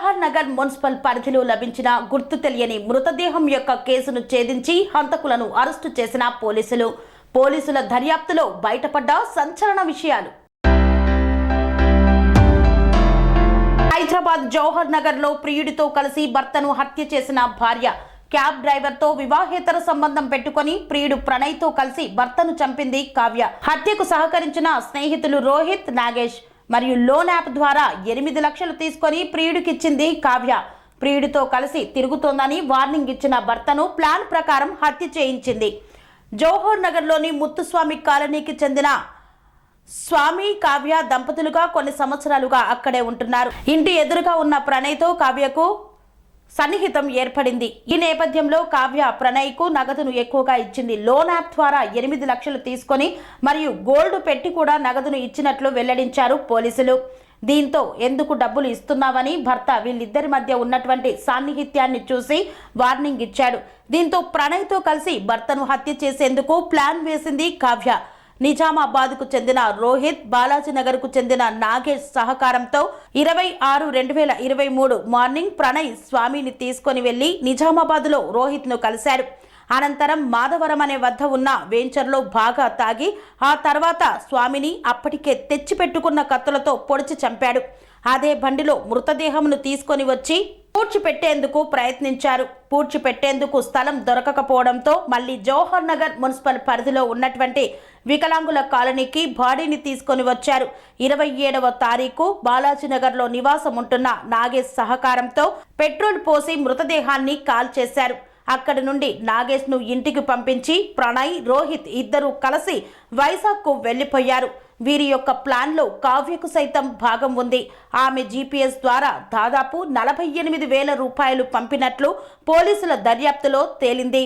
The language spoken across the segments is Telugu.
జవహర్ నగర్ మున్సిపల్ పరిధిలో లభించిన గుర్తు తెలియని మృతదేహం యొక్క కేసును ఛేదించి హంతకులను అరెస్టు చేసిన పోలీసులు. పోలీసుల దర్యాప్తులో బయటపడ్డ సంచలన విషయాలు. హైదరాబాద్ జవహర్ నగర్లో ప్రియుడితో కలిసి భర్తను హత్య చేసిన భార్య. క్యాబ్ డ్రైవర్తో వివాహేతర సంబంధం పెట్టుకొని ప్రియుడు ప్రణయ్తో కలిసి భర్తను చంపింది కావ్య. హత్యకు సహకరించిన స్నేహితులు రోహిత్ నాగేష్. మరియు లోన్ యాప్ ద్వారా ఎనిమిది లక్షలు తీసుకొని ప్రియుడికిచ్చింది కావ్య. ప్రియుడితో కలిసి తిరుగుతోందని వార్నింగ్ ఇచ్చిన భర్తను ప్లాన్ ప్రకారం హత్య చేయించింది. జవహర్ నగర్లోని ముత్తుస్వామి కాలనీకి చెందిన స్వామి కావ్య దంపతులుగా కొన్ని సంవత్సరాలుగా అక్కడే ఉంటున్నారు. ఇంటి ఎదురుగా ఉన్న ప్రణయ్తో కావ్యకు సన్నిహితం ఏర్పడింది. ఈ నేపథ్యంలో కావ్య ప్రణయ్కు నగదును ఎక్కువగా ఇచ్చింది. లోన్ యాప్ ద్వారా ఎనిమిది లక్షలు తీసుకొని మరియు గోల్డ్ పెట్టి కూడా నగదును ఇచ్చినట్లు వెల్లడించారు పోలీసులు. దీంతో ఎందుకు డబ్బులు ఇస్తున్నావని భర్త వీళ్ళిద్దరి మధ్య ఉన్నటువంటి సాన్నిహిత్యాన్ని చూసి వార్నింగ్ ఇచ్చాడు. దీంతో ప్రణయ్తో కలిసి భర్తను హత్య చేసేందుకు ప్లాన్ వేసింది కావ్య. నిజామాబాద్కు చెందిన రోహిత్ బాలాజీనగర్కు చెందిన నాగేష్ సహకారంతో ఇరవై ఆరు రెండు వేల ఇరవై మూడు మార్నింగ్ ప్రణయ్ స్వామిని తీసుకొని వెళ్ళి నిజామాబాద్లో రోహిత్ను కలిశాడు అనంతరం మాధవరం అనే వద్ద ఉన్న వెంచర్లో బాగా తాగి ఆ తర్వాత స్వామిని అప్పటికే తెచ్చిపెట్టుకున్న కత్తులతో పొడిచి చంపాడు. అదే బండిలో మృతదేహమును తీసుకొని వచ్చి పూడ్చిపెట్టేందుకు ప్రయత్నించారు. పూడ్చిపెట్టేందుకు స్థలం దొరకకపోవడంతో మళ్ళీ జవహర్ నగర్ మున్సిపల్ పరిధిలో ఉన్నటువంటి వికలాంగుల కాలనీకి బాడీని తీసుకొని వచ్చారు. ఇరవై ఏడవ తారీఖు బాలాజీనగర్లో నివాసం ఉంటున్న నాగేష్ సహకారంతో పెట్రోల్ పోసి మృతదేహాన్ని కాల్ చేశారు అక్కడి నుండి నాగేష్ను ఇంటికి పంపించి ప్రణయ్ రోహిత్ ఇద్దరూ కలిసి వైజాగ్కు వెళ్ళిపోయారు వీరి యొక్క ప్లాన్లో కావ్యకు సైతం భాగం ఉంది. ఆమె జీపీఎస్ ద్వారా దాదాపు నలభై ఎనిమిది వేల రూపాయలు పంపినట్లు పోలీసుల దర్యాప్తులో తేలింది.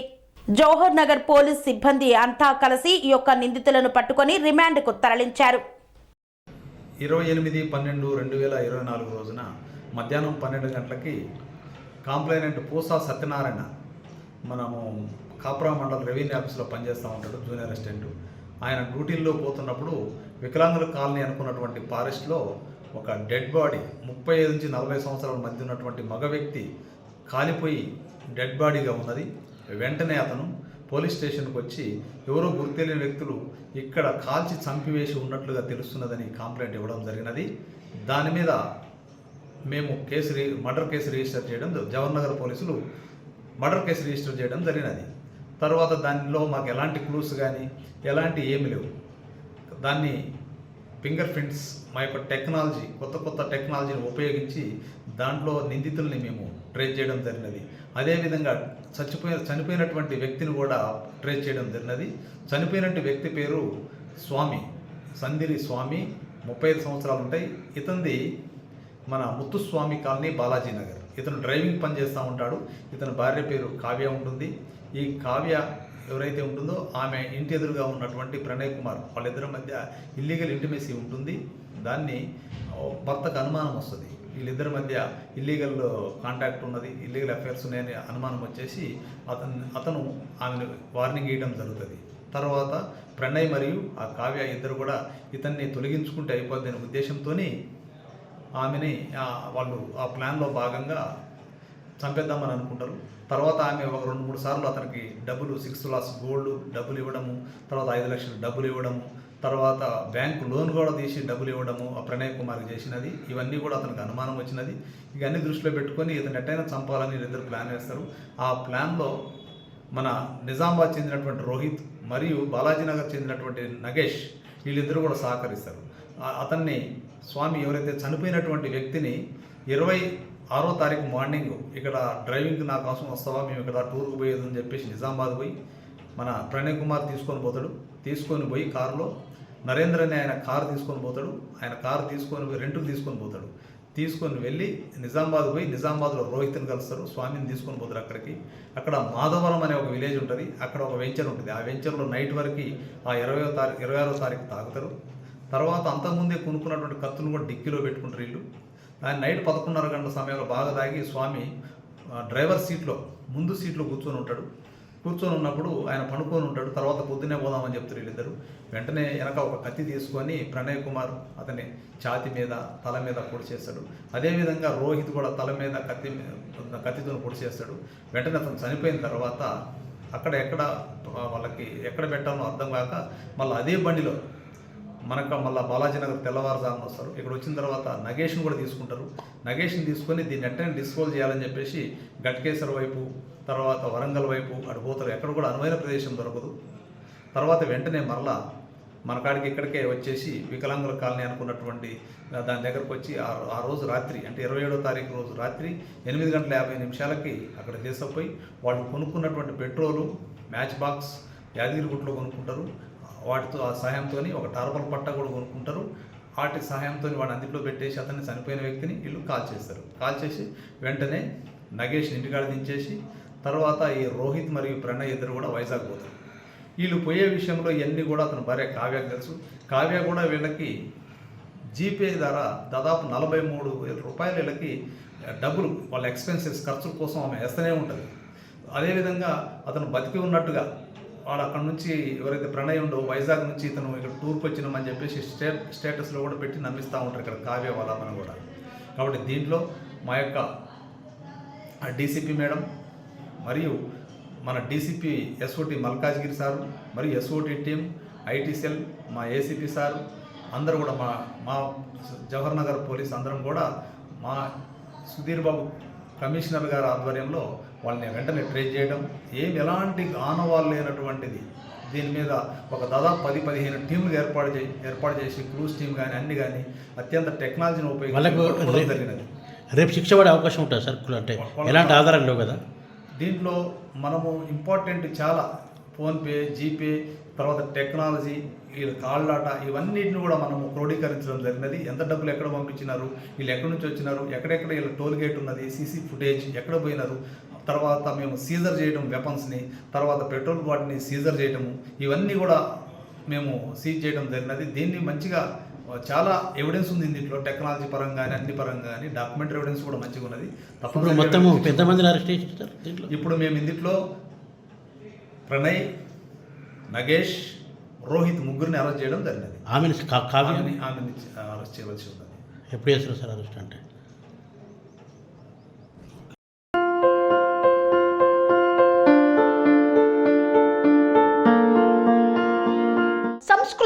జవహర్ నగర్ పోలీస్ సిబ్బంది అంతా కలిసి ఈ యొక్క నిందితులను పట్టుకొని రిమాండ్కు తరలించారు. ఇరవై ఎనిమిది పన్నెండు రెండు వేల ఇరవై నాలుగు రోజున మధ్యాహ్నం పన్నెండు గంటలకి కాంప్లైనెంట్ పూసా సత్యనారాయణ మనము కాపురా మండల రెవెన్యూ ఆఫీస్లో పనిచేస్తూ ఉంటాడు జూనియర్ అసిస్టెంట్. ఆయన డ్యూటీల్లో పోతున్నప్పుడు వికలాంగుల కాలనీ అనుకున్నటువంటి ఫారెస్ట్లో ఒక డెడ్ బాడీ ముప్పై ఐదు నుంచి నలభై సంవత్సరాల మధ్య ఉన్నటువంటి మగ వ్యక్తి కాలిపోయి డెడ్ బాడీగా ఉన్నది. వెంటనే అతను పోలీస్ స్టేషన్కి వచ్చి ఎవరో గుర్తెలియని వ్యక్తులు ఇక్కడ కాల్చి చంపివేసి ఉన్నట్లుగా తెలుస్తున్నదని కంప్లైంట్ ఇవ్వడం జరిగినది. దాని మీద మేము కేసు రి మర్డర్ కేసు రిజిస్టర్ చేయడం జవహర్ నగర్ పోలీసులు మర్డర్ కేసు రిజిస్టర్ చేయడం జరిగినది. తర్వాత దానిలో మాకు ఎలాంటి క్లూస్ కానీ ఎలాంటి ఏమి లేవు. దాన్ని ఫింగర్ ప్రింట్స్ మా యొక్క టెక్నాలజీ కొత్త కొత్త టెక్నాలజీని ఉపయోగించి దాంట్లో నిందితుల్ని మేము ట్రేస్ చేయడం జరిగినది. అదేవిధంగా చచ్చిపోయిన చనిపోయినటువంటి వ్యక్తిని కూడా ట్రేస్ చేయడం జరిగినది. చనిపోయినటువంటి వ్యక్తి పేరు స్వామి సందిరి స్వామి ముప్పై ఐదు సంవత్సరాలు ఉంటాయి. ఇతంది మన ముత్తుస్వామి కాలనీ బాలాజీ నగర్. ఇతను డ్రైవింగ్ పని చేస్తూ ఉంటాడు. ఇతని భార్య పేరు కావ్య ఉంటుంది. ఈ కావ్య ఎవరైతే ఉంటుందో ఆమె ఇంటి ఎదురుగా ఉన్నటువంటి ప్రణయ్ కుమార్ వాళ్ళిద్దరి మధ్య ఇల్లీగల్ ఇంటిమేసీ ఉంటుంది. దాన్ని భర్తకు అనుమానం వస్తుంది. వీళ్ళిద్దరి మధ్య ఇల్లీగల్ కాంటాక్ట్ ఉన్నది ఇల్లీగల్ అఫైర్స్ ఉన్నాయని అనుమానం వచ్చేసి అతను అతను ఆమెను వార్నింగ్ ఇవ్వడం జరుగుతుంది. తర్వాత ప్రణయ్ మరియు ఆ కావ్య ఇద్దరు కూడా ఇతన్ని తొలగించుకుంటే అయిపోద్ది అనే ఉద్దేశంతోని ఆమెని వాళ్ళు ఆ ప్లాన్లో భాగంగా చంపేద్దామని అనుకుంటారు. తర్వాత ఆమె ఒక రెండు మూడు సార్లు అతనికి డబ్బులు సిక్స్ లాస్ గోల్డ్ డబ్బులు ఇవ్వడము తర్వాత ఐదు లక్షలు డబ్బులు ఇవ్వడము తర్వాత బ్యాంకు లోన్ కూడా తీసి డబ్బులు ఇవ్వడము ఆ ప్రణయ్ కుమార్కి చేసినది. ఇవన్నీ కూడా అతనికి అనుమానం వచ్చినది. ఇవన్నీ దృష్టిలో పెట్టుకొని ఇతను ఎట్టయినా చంపాలని వీళ్ళిద్దరు ప్లాన్ వేస్తారు. ఆ ప్లాన్లో మన నిజామాబాద్ చెందినటువంటి రోహిత్ మరియు బాలాజీనగర్ చెందినటువంటి నగేష్ వీళ్ళిద్దరూ కూడా సహకరిస్తారు. అతన్ని స్వామి ఎవరైతే చనిపోయినటువంటి వ్యక్తిని ఇరవై ఆరో తారీఖు మార్నింగ్ ఇక్కడ డ్రైవింగ్ నా కోసం వస్తావా? మేము ఇక్కడ టూర్కి పోయేది అని చెప్పేసి నిజామాబాద్ పోయి మన ప్రణయ్ కుమార్ తీసుకొని పోతాడు. తీసుకొని పోయి కారులో నరేంద్ర అనే ఆయన కారు తీసుకొని పోతాడు. ఆయన కారు తీసుకొని పోయి రెంట్కి తీసుకొని పోతాడు. తీసుకొని వెళ్ళి నిజామాబాద్ పోయి నిజామాబాద్లో రోహిత్ని కలుస్తారు. స్వామిని తీసుకొని పోతారు అక్కడికి. అక్కడ మాధవరం అనే ఒక విలేజ్ ఉంటుంది. అక్కడ ఒక వెంచర్ ఉంటుంది. ఆ వెంచర్లో నైట్ వరకు ఆ ఇరవై తారీఖు ఇరవై ఆరో తారీఖు తాగుతారు. తర్వాత అంతకుముందే కొనుక్కున్నటువంటి కత్తులు కూడా డిక్కీలో పెట్టుకుంటారు వీళ్ళు. ఆయన నైట్ పదకొండున్నర గంటల సమయంలో బాగా తాగి స్వామి డ్రైవర్ సీట్లో ముందు సీట్లో కూర్చొని ఉంటాడు. కూర్చొని ఉన్నప్పుడు ఆయన పండుకొని ఉంటాడు. తర్వాత పొద్దునే పోదామని చెప్తారు వీళ్ళిద్దరు. వెంటనే వెనక ఒక కత్తి తీసుకొని ప్రణయ్ కుమార్ అతని ఛాతి మీద తల మీద పొడి చేస్తాడు. అదేవిధంగా రోహిత్ కూడా తల మీద కత్తి కత్తితో పొడి చేస్తాడు. వెంటనే అతను చనిపోయిన తర్వాత అక్కడ ఎక్కడ వాళ్ళకి ఎక్కడ పెట్టాలో అర్థం కాక మళ్ళీ అదే బండిలో మనకు మళ్ళీ బాలాజీనగర్ తెల్లవారుజామున వస్తారు. ఇక్కడ వచ్చిన తర్వాత నగేష్ని కూడా తీసుకుంటారు. నగేష్ని తీసుకొని దీన్ని ఎట్టని డిస్పోజ్ చేయాలని చెప్పేసి గట్కేశ్వర వైపు తర్వాత వరంగల్ వైపు అటు పోతారు. ఎక్కడ కూడా అనువైన ప్రదేశం దొరకదు. తర్వాత వెంటనే మరలా మన కాడికి ఇక్కడికే వచ్చేసి వికలాంగుల కాలనీ అనుకున్నటువంటి దాని దగ్గరకు వచ్చి ఆ ఆ రోజు రాత్రి అంటే ఇరవై ఏడో తారీఖు రోజు రాత్రి ఎనిమిది గంటల యాభై నిమిషాలకి అక్కడ తీసుకుపోయి వాళ్ళు కొనుక్కున్నటువంటి పెట్రోలు మ్యాచ్ బాక్స్ యాదగిరిగుట్లో కొనుక్కుంటారు. వాటితో ఆ సహాయంతో ఒక టార్పల్ పట్ట కూడా కొనుక్కుంటారు. వాటి సహాయంతో వాడు అందులో పెట్టేసి అతన్ని చనిపోయిన వ్యక్తిని వీళ్ళు కాల్ చేస్తారు. కాల్ చేసి వెంటనే నగేష్ ఇంటికాడ దించేసి తర్వాత ఈ రోహిత్ మరియు ప్రణయ్ ఇద్దరు కూడా వైజాగ్ పోతారు. వీళ్ళు పోయే విషయంలో ఇవన్నీ కూడా అతని భార్య కావ్యకు తెలుసు. కావ్య కూడా వీళ్ళకి జీపే ద్వారా దాదాపు నలభై మూడు వేల రూపాయలు వీళ్ళకి డబ్బులు వాళ్ళ ఎక్స్పెన్సెస్ ఖర్చుల కోసం ఆమె వేస్తూనే ఉంటుంది. అదేవిధంగా అతను బతికి ఉన్నట్టుగా వాడు అక్కడ నుంచి ఎవరైతే ప్రణయ్ ఉండో వైజాగ్ నుంచి ఇతను ఇక్కడ టూర్కి వచ్చినామని చెప్పేసి స్టే స్టేటస్లో కూడా పెట్టి నమ్మిస్తూ ఉంటారు ఇక్కడ కావ్య వాళ్ళమని కూడా. కాబట్టి దీంట్లో మా యొక్క డీసీపీ మేడం మరియు మన డీసీపీ ఎస్ఓటి మల్కాజ్గిరి సారు మరియు ఎస్ఓటి టీం ఐటీసీఎల్ మా ఏసీపీ సార్ అందరూ కూడా మా మా జవహర్ నగర్ పోలీస్ అందరం కూడా మా సుధీర్ బాబు కమిషనర్ గారి ఆధ్వర్యంలో వాళ్ళని వెంటనే ట్రేస్ చేయడం ఏం ఎలాంటి ఆనవాళ్ళు లేనటువంటిది. దీని మీద ఒక దాదాపు పది పదిహేను టీంలు ఏర్పాటు చేసి ఏర్పాటు చేసి క్రూజ్ టీం కానీ అన్ని కానీ అత్యంత టెక్నాలజీని వాళ్ళకు ఉపయోగించి పట్టుకోవడం రే- జరిగినది. రేపు శిక్ష పడే అవకాశం ఉంటుంది సార్ అంటే. ఎలాంటి ఆధారాలు లేవు కదా? దీంట్లో మనము ఇంపార్టెంట్ చాలా ఫోన్పే జీపే తర్వాత టెక్నాలజీ వీళ్ళ కాళ్ళాట ఇవన్నిటిని కూడా మనము క్రోడీకరించడం జరిగినది. ఎంత డబ్బులు ఎక్కడ పంపించినారు వీళ్ళు ఎక్కడి నుంచి వచ్చినారు ఎక్కడెక్కడ వీళ్ళ టోల్ గేట్ ఉన్నది సీసీ ఫుటేజ్ ఎక్కడ పోయినారు తర్వాత మేము సీజర్ చేయడం వెపన్స్ని తర్వాత పెట్రోల్ బాటిని సీజర్ చేయడము ఇవన్నీ కూడా మేము సీజ్ చేయడం జరిగినది. దీన్ని మంచిగా చాలా ఎవిడెన్స్ ఉంది దీంట్లో టెక్నాలజీ పరంగా కానీ అన్ని పరంగా కానీ డాక్యుమెంటరీ ఎవిడెన్స్ కూడా మంచిగా ఉన్నది. మొత్తము evidence పెద్ద మందిని అరెస్ట్ ఇప్పుడు మేము ఇందులో ప్రణయ్ నగేష్ రోహిత్ ముగ్గురిని అరెస్ట్ చేయడం జరిగినది. ఆమెని ఆమెని అరెస్ట్ చేయవలసి ఉన్నది. ఎప్పుడు చేస్తారు సార్ అరెస్ట్ అంటే?